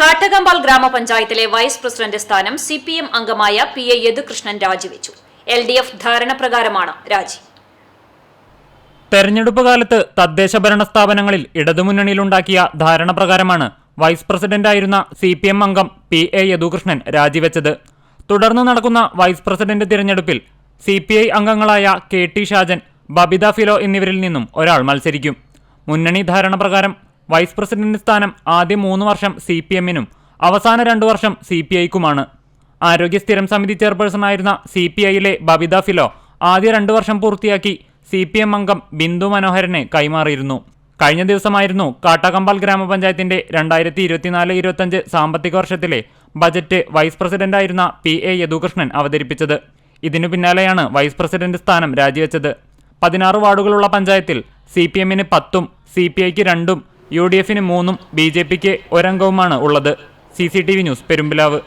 കാട്ടകമ്പാൽ ഗ്രാമപഞ്ചായത്തിലെ vice president സ്ഥാനം C P M അംഗമായ പി എ യദുകൃഷ്ണൻ രാജിവെച്ചു. എൽ ഡി എഫ് ധാരണ പ്രകാരമാണ് രാജി. തെരഞ്ഞെടുപ്പ് കാലത്ത് തദ്ദേശ ഭരണ സ്ഥാപനങ്ങളിൽ ഇടതുമുന്നണിയിലുണ്ടാക്കിയ ധാരണ പ്രകാരമാണ് വൈസ് പ്രസിഡന്റായിരുന്ന സി പി എം അംഗം പി എ യദുകൃഷ്ണൻ രാജിവെച്ചത്. തുടർന്ന് നടക്കുന്ന വൈസ് പ്രസിഡന്റ് തിരഞ്ഞെടുപ്പിൽ സി പി ഐ അംഗങ്ങളായ കെ ടി ഷാജൻ ബബിത ഫിലോ എന്നിവരിൽ നിന്നും ഒരാൾ മത്സരിക്കും. മുന്നണി ധാരണ പ്രകാരം വൈസ് പ്രസിഡന്റ് സ്ഥാനം ആദ്യ മൂന്ന് വർഷം സി പി എമ്മിനും അവസാന രണ്ടു വർഷം സി പി ഐക്കുമാണ്. ആരോഗ്യ സ്ഥിരം സമിതി ചെയർപേഴ്സണായിരുന്ന സി പി ഐയിലെ ബബിത ഫിലോ ആദ്യ രണ്ടു വർഷം പൂർത്തിയാക്കി സി പി എം അംഗം ബിന്ദു മനോഹരനെ കൈമാറിയിരുന്നു. കഴിഞ്ഞ ദിവസമായിരുന്നു കാട്ടാകമ്പാൽ ഗ്രാമപഞ്ചായത്തിന്റെ രണ്ടായിരത്തി ഇരുപത്തിനാല് ഇരുപത്തഞ്ച് സാമ്പത്തിക വർഷത്തിലെ ബജറ്റ് വൈസ് പ്രസിഡന്റായിരുന്ന പി എ യദുകൃഷ്ണൻ അവതരിപ്പിച്ചത്. ഇതിനു പിന്നാലെയാണ് വൈസ് പ്രസിഡന്റ് സ്ഥാനം രാജിവെച്ചത്. പതിനാറ് വാർഡുകളുള്ള പഞ്ചായത്തിൽ സി പി എമ്മിന് പത്തും സി പി ഐക്ക് രണ്ടും യു ഡി എഫിന് മൂന്നും ബി ജെ പിക്ക് ഒരംഗവുമാണ് ഉള്ളത്. C C T V news Perumpilavu.